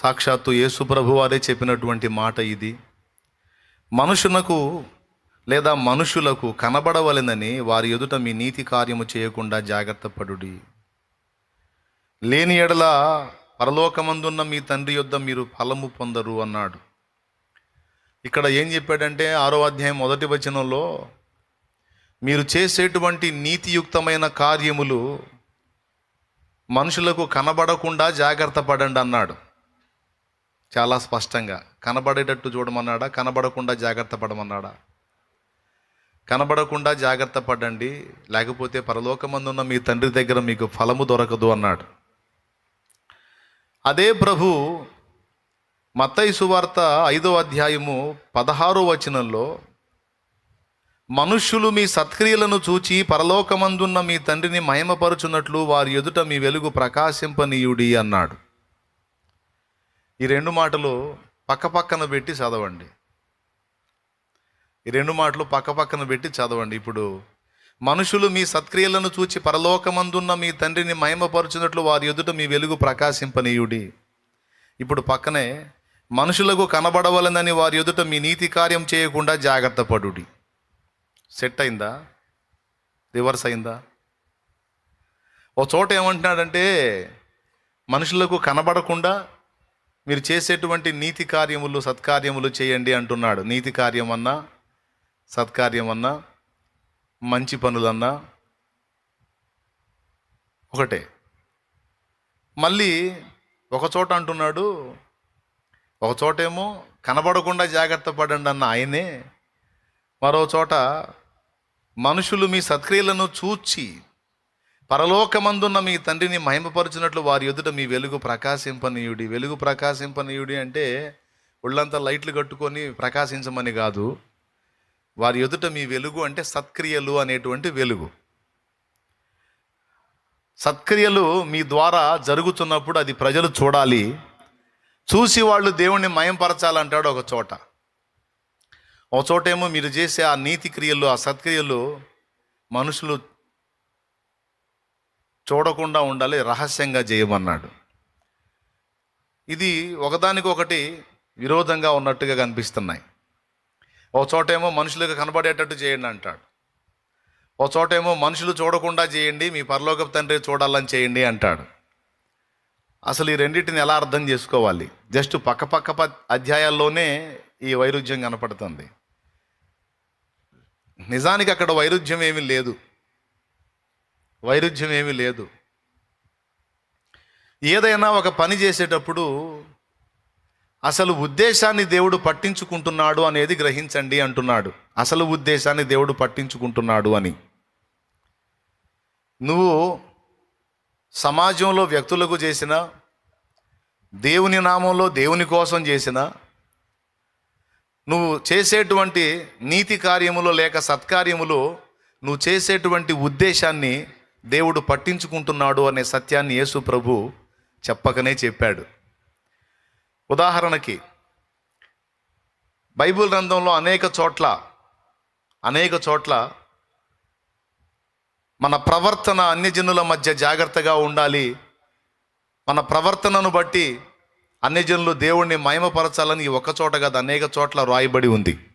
సాక్షాత్తు యేసుప్రభు వారే చెప్పినటువంటి మాట ఇది. మనుషునకు లేదా మనుషులకు కనబడవలెనని వారి ఎదుట మీ నీతి కార్యము చేయకుండా జాగ్రత్త పడుడి. లేని ఎడల పరలోకమందున్న మీ తండ్రి యొద్ద మీరు ఫలము పొందరు అన్నాడు. ఇక్కడ ఏం చెప్పాడంటే ఆరో అధ్యాయం మొదటి వచనంలో మీరు చేసేటువంటి నీతియుక్తమైన కార్యములు మనుషులకు కనబడకుండా జాగ్రత్త పడండి అన్నాడు. చాలా స్పష్టంగా కనబడేటట్టు చూడమన్నాడా? కనబడకుండా జాగ్రత్త పడమన్నాడా? కనబడకుండా జాగ్రత్త పడండి లేకపోతే పరలోకమందున్న మీ తండ్రి దగ్గర మీకు ఫలము దొరకదు అన్నాడు. అదే ప్రభు మత్తయి సువార్త ఐదో అధ్యాయము పదహారో వచనంలో మనుష్యులు మీ సత్క్రియలను చూచి పరలోకమందున్న మీ తండ్రిని మహిమపరుచున్నట్లు వారి ఎదుట మీ వెలుగు ప్రకాశింపనీయుడి అన్నాడు. ఈ రెండు మాటలు పక్కపక్కన పెట్టి చదవండి. ఈ రెండు మాటలు పక్కపక్కన పెట్టి చదవండి. ఇప్పుడు మనుషులు మీ సత్క్రియలను చూచి పరలోకమందున్న మీ తండ్రిని మహిమపరుచున్నట్లు వారి ఎదుట మీ వెలుగు ప్రకాశింపనీయుడి. ఇప్పుడు పక్కనే మనుషులకు కనబడవలనని వారి ఎదుట మీ నీతి కార్యం చేయకుండా జాగ్రత్త పడుడి. సెట్ అయిందా? రివర్స్ అయిందా? ఓ చోట ఏమంటున్నాడంటే మనుషులకు కనబడకుండా మీరు చేసేటువంటి నీతి కార్యములు సత్కార్యములు చేయండి అంటున్నాడు. నీతి కార్యం అన్నా సత్కార్యం అన్నా మంచి పనులన్నా ఒకటే. మళ్ళీ ఒక చోట అంటున్నాడు ఒక చోటేమో కనబడకుండా జాగ్రత్త పడండి అన్న ఆయనే. మరో చోట మనుషులు మీ సత్క్రియలను చూచి పరలోకమందున్న మీ తండ్రిని మహిమపరుచినట్లు వారి ఎదుట మీ వెలుగు ప్రకాశింపనీయుడి. వెలుగు ప్రకాశింపనీయుడి అంటే ఒళ్ళంతా లైట్లు కట్టుకొని ప్రకాశించమని కాదు. వారి ఎదుట మీ వెలుగు అంటే సత్క్రియలు అనేటువంటి వెలుగు. సత్క్రియలు మీ ద్వారా జరుగుతున్నప్పుడు అది ప్రజలు చూడాలి. చూసి వాళ్ళు దేవుణ్ణి మయంపరచాలంటాడు ఒక చోట. ఒక చోటేమో మీరు చేసే ఆ నీతి క్రియలు ఆ సత్క్రియలు మనుషులు చూడకుండా ఉండాలి రహస్యంగా చేయమన్నాడు. ఇది ఒకదానికొకటి విరోధంగా ఉన్నట్టుగా కనిపిస్తున్నాయి. ఓ చోటేమో మనుషులకు కనబడేటట్టు చేయండి అంటాడు. ఓ చోటేమో మనుషులు చూడకుండా చేయండి మీ పరలోకపు తండ్రి చూడాలని చేయండి అంటాడు. అసలు ఈ రెండింటిని ఎలా అర్థం చేసుకోవాలి? జస్ట్ పక్క పక్క ప- అధ్యాయాల్లోనే ఈ వైరుధ్యం కనపడుతుంది. నిజానికి అక్కడ వైరుధ్యం ఏమీ లేదు. వైరుధ్యం ఏమీ లేదు. ఏదైనా ఒక పని చేసేటప్పుడు అసలు ఉద్దేశాన్ని దేవుడు పట్టించుకుంటున్నాడు అనేది గ్రహించండి అంటున్నాడు. అసలు ఉద్దేశాన్ని దేవుడు పట్టించుకుంటున్నాడు అని. నువ్వు సమాజంలో వ్యక్తులకు చేసిన దేవుని నామంలో దేవుని కోసం చేసిన నువ్వు చేసేటువంటి నీతి కార్యములో లేక సత్కార్యములో నువ్వు చేసేటువంటి ఉద్దేశాన్ని దేవుడు పట్టించుకుంటున్నాడు అనే సత్యాన్ని యేసు ప్రభు చెప్పకనే చెప్పాడు. ఉదాహరణకి బైబిల్ గ్రంథంలో అనేక చోట్ల అనేక చోట్ల మన ప్రవర్తన అన్యజనుల మధ్య జాగ్రత్తగా ఉండాలి. మన ప్రవర్తనను బట్టి అన్యజనులు దేవుణ్ణి మయమపరచాలని ఒక చోట కాదు అనేక చోట్ల రాయబడి ఉంది.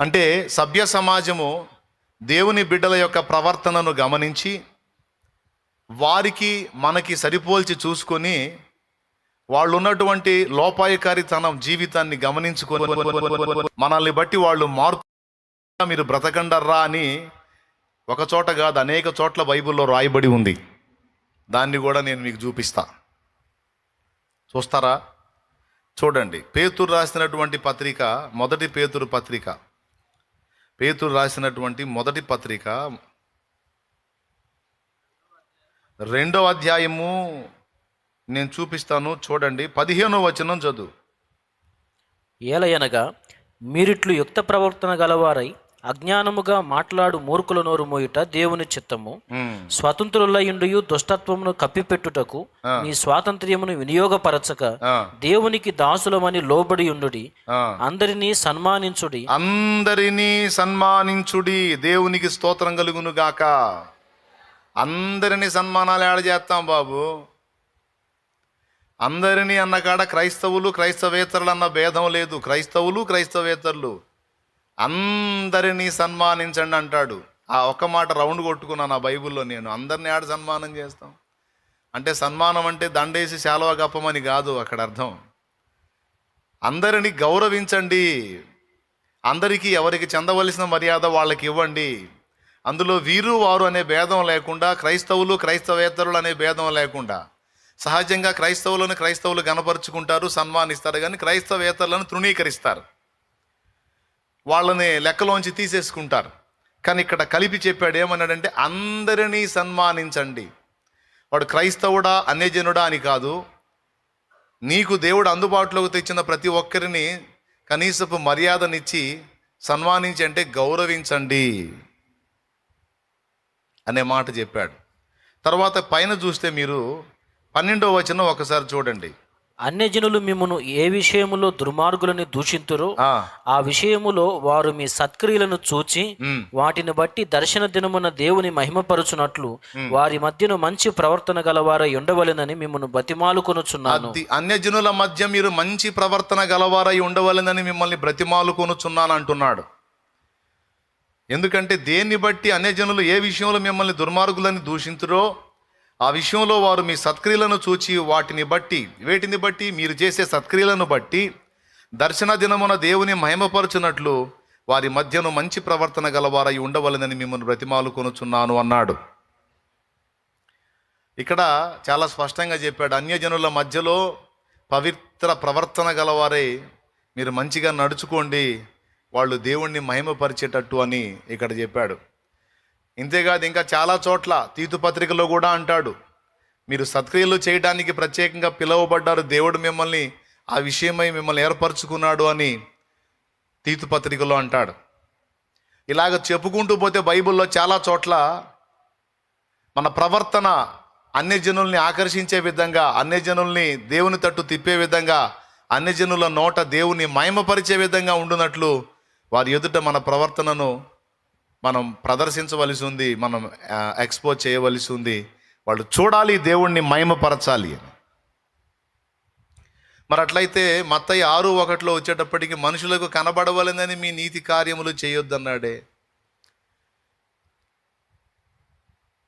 అంటే సభ్య సమాజము దేవుని బిడ్డల యొక్క ప్రవర్తనను గమనించి వారికి మనకి సరిపోల్చి చూసుకొని వాళ్ళు ఉన్నటువంటి లోపాయకారితనం జీవితాన్ని గమనించుకొని మనల్ని బట్టి వాళ్ళు మార్పు మీరు బ్రతకండర్రా అని ఒక చోట కాదు అనేక చోట్ల బైబిల్లో రాయబడి ఉంది. దాన్ని కూడా నేను మీకు చూపిస్తా. చూస్తారా? చూడండి. పేతురు రాసినటువంటి పత్రిక మొదటి పేతురు పత్రిక. పేతురు రాసినటువంటి మొదటి పత్రిక రెండవ అధ్యాయము నేను చూపిస్తాను చూడండి. పదిహేనో వచనం చదువు. ఏలయనగా మీరిట్లు యుక్త ప్రవర్తన గలవారై అజ్ఞానముగా మాట్లాడు మూర్ఖుల నోరు మోయుట దేవుని చిత్తము. ఉమ్, స్వతంత్రులయుండియు దుష్టత్వమును కప్పిపెట్టుటకు మీ స్వాతంత్ర్యమును వినియోగపరచక దేవునికి దాసులమని లోబడి ఉండుడి. అందరినీ సన్మానించుడి. అందరినీ సన్మానించుడి. దేవునికి స్తోత్రం కలుగును గాక. అందరినీ సన్మానాలు ఏడ చేస్తాం బాబు? అందరినీ అన్న కాడ క్రైస్తవులు క్రైస్తవేతరులు అన్న భేదం లేదు. క్రైస్తవులు క్రైస్తవేతరులు. అందరినీ సన్మానించండి అంటాడు. ఆ ఒక్క మాట రౌండ్ కొట్టుకున్నాను ఆ బైబిల్లో నేను. అందరిని ఆడ సన్మానం చేస్తాం. అంటే సన్మానం అంటే దండేసి శాలువ గప్పమని కాదు అక్కడ అర్థం. అందరినీ గౌరవించండి. అందరికీ ఎవరికి చెందవలసిన మర్యాద వాళ్ళకి ఇవ్వండి. అందులో వీరు వారు అనే భేదం లేకుండా క్రైస్తవులు క్రైస్తవేతరులు అనే భేదం లేకుండా సహజంగా క్రైస్తవులను క్రైస్తవులు గనపరుచుకుంటారు సన్మానిస్తారు. కానీ క్రైస్తవేతరులను తృణీకరిస్తారు. వాళ్ళని లెక్కలోంచి తీసేసుకుంటారు. కానీ ఇక్కడ కలిపి చెప్పాడు ఏమన్నాడంటే అందరినీ సన్మానించండి. వాడు క్రైస్తవుడా అన్యజనుడా అని కాదు. నీకు దేవుడు అందుబాటులోకి తెచ్చిన ప్రతి ఒక్కరిని కనీసపు మర్యాదనిచ్చి సన్మానించి అంటే గౌరవించండి. అనే మాట చెప్పాడు. తర్వాత పైన చూస్తే మీరు పన్నెండో వచనం ఒకసారి చూడండి. అన్యజనులు మిమ్మను ఏ విషయములో దుర్మార్గులని దూషింతురో ఆ, విషయములో వారు మీ సత్క్రియలను చూచి వాటిని బట్టి దర్శన దినమున దేవుని మహిమపరుచునట్లు వారి మధ్యను మంచి ప్రవర్తన గలవారై ఉండవలెనని మిమ్మల్ని బతిమాలుకొనుచున్నాను. అది అన్యజనుల మధ్య మీరు మంచి ప్రవర్తన గలవారై ఉండవలెనని మిమ్మల్ని బ్రతిమాలుకొనుచున్నాను అంటున్నాడు. ఎందుకంటే దేన్ని బట్టి అన్యజనులు ఏ విషయంలో మిమ్మల్ని దుర్మార్గులని దూషించురో ఆ విషయంలో వారు మీ సత్క్రియలను చూచి వాటిని బట్టి వేటిని బట్టి మీరు చేసే సత్క్రియలను బట్టి దర్శన దినమున దేవుని మహిమపరచునట్లు వారి మధ్యను మంచి ప్రవర్తన గలవారై ఉండవలెనని మిమ్మల్ని బ్రతిమాలుకొనుచున్నాను అన్నాడు. ఇక్కడ చాలా స్పష్టంగా చెప్పాడు. అన్యజనుల మధ్యలో పవిత్ర ప్రవర్తన గలవారే మీరు మంచిగా నడుచుకోండి వాళ్ళు దేవుణ్ణి మహిమపరిచేటట్టు అని ఇక్కడ చెప్పాడు. ఇంతేకాదు ఇంకా చాలా చోట్ల తీతు పత్రికలో కూడా అంటాడు మీరు సత్క్రియలు చేయడానికి ప్రత్యేకంగా పిలువబడ్డారు దేవుడు మిమ్మల్ని ఆ విషయమై మిమ్మల్ని ఏర్పరచుకున్నాడు అని తీతు పత్రికలో అంటాడు. ఇలాగ చెప్పుకుంటూ పోతే బైబిల్లో చాలా చోట్ల మన ప్రవర్తన అన్యజనుల్ని ఆకర్షించే విధంగా అన్యజనుల్ని దేవుని తట్టు తిప్పే విధంగా అన్యజనుల నోట దేవుని మయమపరిచే విధంగా ఉండునట్లు వారి ఎదుట మన ప్రవర్తనను మనం ప్రదర్శించవలసి ఉంది మనం ఎక్స్పోజ్ చేయవలసి ఉంది వాళ్ళు చూడాలి దేవుణ్ణి మయమపరచాలి అని. మరి అట్లయితే మత్తయ్య ఆరు ఒకటిలో వచ్చేటప్పటికి మనుషులకు కనబడవలనని మీ నీతి కార్యములు చేయొద్దన్నాడే.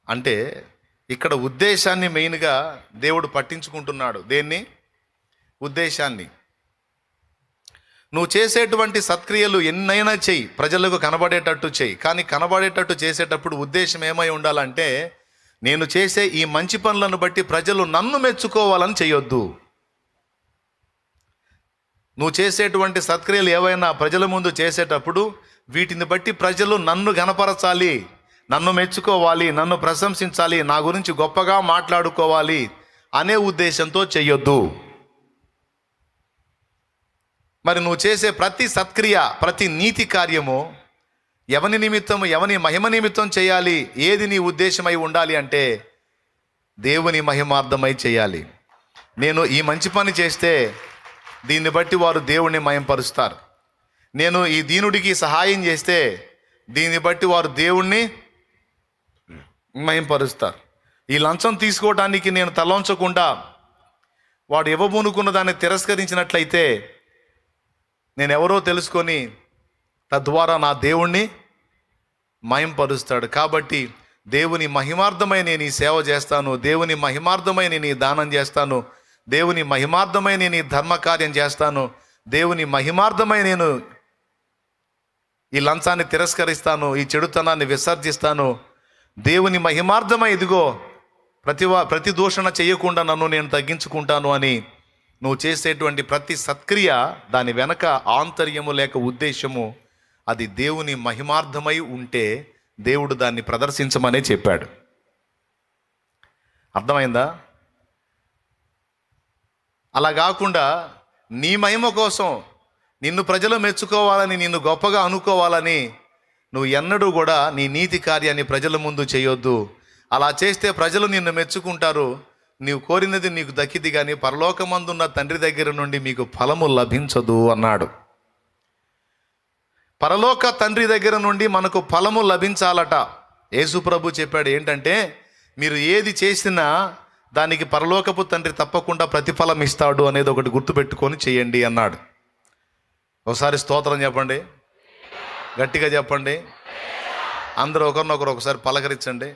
అంటే ఇక్కడ ఉద్దేశాన్ని మెయిన్గా దేవుడు పట్టించుకుంటున్నాడు. దేన్ని? ఉద్దేశాన్ని. నువ్వు చేసేటువంటి సత్క్రియలు ఎన్నైనా చెయ్యి ప్రజలకు కనబడేటట్టు చెయ్యి కానీ కనబడేటట్టు చేసేటప్పుడు ఉద్దేశం ఏమై ఉండాలంటే నేను చేసే ఈ మంచి పనులను బట్టి ప్రజలు నన్ను మెచ్చుకోవాలని చేయొద్దు. నువ్వు చేసేటువంటి సత్క్రియలు ఏవైనా ప్రజల ముందు చేసేటప్పుడు వీటిని బట్టి ప్రజలు నన్ను గనపరచాలి నన్ను మెచ్చుకోవాలి. నన్ను ప్రశంసించాలి. నా గురించి గొప్పగా మాట్లాడుకోవాలి అనే ఉద్దేశంతో చెయ్యొద్దు మరి నువ్వు చేసే ప్రతి సత్క్రియ ప్రతి నీతి కార్యము ఎవని నిమిత్తం ఎవని మహిమ నిమిత్తం చేయాలి ఏది నీ ఉద్దేశమై ఉండాలి అంటే దేవుని మహిమార్థమై చేయాలి. నేను ఈ మంచి పని చేస్తే దీన్ని బట్టి వారు దేవుణ్ణి మయంపరుస్తారు. నేను ఈ దీనుడికి సహాయం చేస్తే దీన్ని బట్టి వారు దేవుణ్ణి మయంపరుస్తారు. ఈ లంచం తీసుకోవడానికి నేను తలంచకుండా వాడు ఇవ్వబూనుకున్న దాన్ని తిరస్కరించినట్లయితే నేను ఎవరో తెలుసుకొని తద్వారా నా దేవుణ్ణి మయంపరుస్తాడు కాబట్టి దేవుని మహిమార్థమై నేను ఈ సేవ చేస్తాను. దేవుని మహిమార్థమై నేను ఈ దానం చేస్తాను. దేవుని మహిమార్థమై నేను ఈ ధర్మకార్యం చేస్తాను. దేవుని మహిమార్థమై నేను ఈ లంచాన్ని తిరస్కరిస్తాను. ఈ చెడుతనాన్ని విసర్జిస్తాను. దేవుని మహిమార్థమై ఇదిగో ప్రతి ప్రతి దూషణ చేయకుండా నన్ను నేను తగ్గించుకుంటాను అని నువ్వు చేసేటువంటి ప్రతి సత్క్రియ దాని వెనక ఆంతర్యము లేక ఉద్దేశము అది దేవుని మహిమార్థమై ఉంటే దేవుడు దాన్ని ప్రదర్శించమనే చెప్పాడు. అర్థమైందా? అలా కాకుండా నీ మహిమ కోసం నిన్ను ప్రజలు మెచ్చుకోవాలని నిన్ను గొప్పగా అనుకోవాలని నువ్వు ఎన్నడూ కూడా నీ నీతి కార్యాన్ని ప్రజల ముందు చేయొద్దు. అలా చేస్తే ప్రజలు నిన్ను మెచ్చుకుంటారు. నీవు కోరినది నీకు దక్కిది కానీ పరలోకమందున్న తండ్రి దగ్గర నుండి మీకు ఫలము లభించదు అన్నాడు. పరలోక తండ్రి దగ్గర నుండి మనకు ఫలము లభించాలట. యేసుప్రభు చెప్పాడు ఏంటంటే మీరు ఏది చేసినా దానికి పరలోకపు తండ్రి తప్పకుండా ప్రతిఫలం ఇస్తాడు అనేది ఒకటి గుర్తుపెట్టుకొని చేయండి అన్నాడు. ఒకసారి స్తోత్రం చెప్పండి. గట్టిగా చెప్పండి. అందరూ ఒకరినొకరు ఒకసారి పలకరించండి.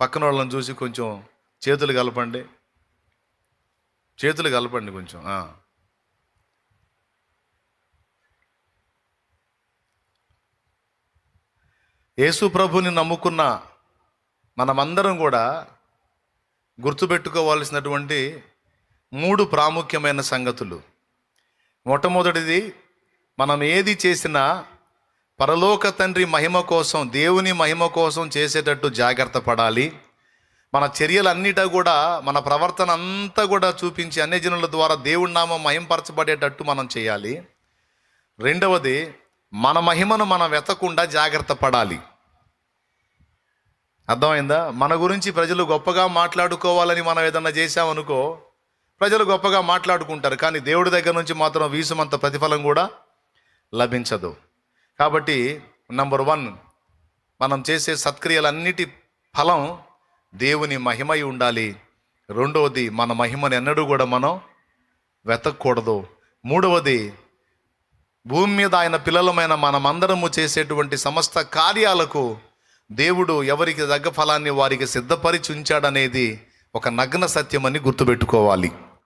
పక్కన వాళ్ళని చూసి కొంచెం చేతులు కలపండి. చేతులు కలపండి కొంచెం యేసు ప్రభుని నమ్ముకున్న మనమందరం కూడా గుర్తుపెట్టుకోవాల్సినటువంటి మూడు ప్రాముఖ్యమైన సంగతులు. మొట్టమొదటిది మనం ఏది చేసినా పరలోక తండ్రి మహిమ కోసం దేవుని మహిమ కోసం చేసేటట్టు జాగ్రత్త పడాలి. మన చర్యలన్నిటా కూడా మన ప్రవర్తన అంతా కూడా చూపించి అన్ని జనుల ద్వారా దేవుడి నామం మహింపరచబడేటట్టు మనం చేయాలి. రెండవది మన మహిమను మనం వెతకుండా జాగ్రత్త పడాలి. అర్థమైందా? మన గురించి ప్రజలు గొప్పగా మాట్లాడుకోవాలని మనం ఏదన్నా చేశామనుకో ప్రజలు గొప్పగా మాట్లాడుకుంటారు కానీ దేవుడి దగ్గర నుంచి మాత్రం వీసుమంత ప్రతిఫలం కూడా లభించదు. కాబట్టి నంబర్ వన్ మనం చేసే సత్క్రియలన్నిటి ఫలం దేవుని మహిమై ఉండాలి. రెండవది మన మహిమను ఎన్నడూ కూడా మనం వెతకూడదు. మూడవది భూమి మీద ఆయన పిల్లలమైన మనమందరము చేసేటువంటి సమస్త కార్యాలకు దేవుడు ఎవరికి తగ్గ ఫలాన్ని వారికి సిద్ధపరిచి ఉంచాడనేది ఒక నగ్న సత్యమని గుర్తుపెట్టుకోవాలి.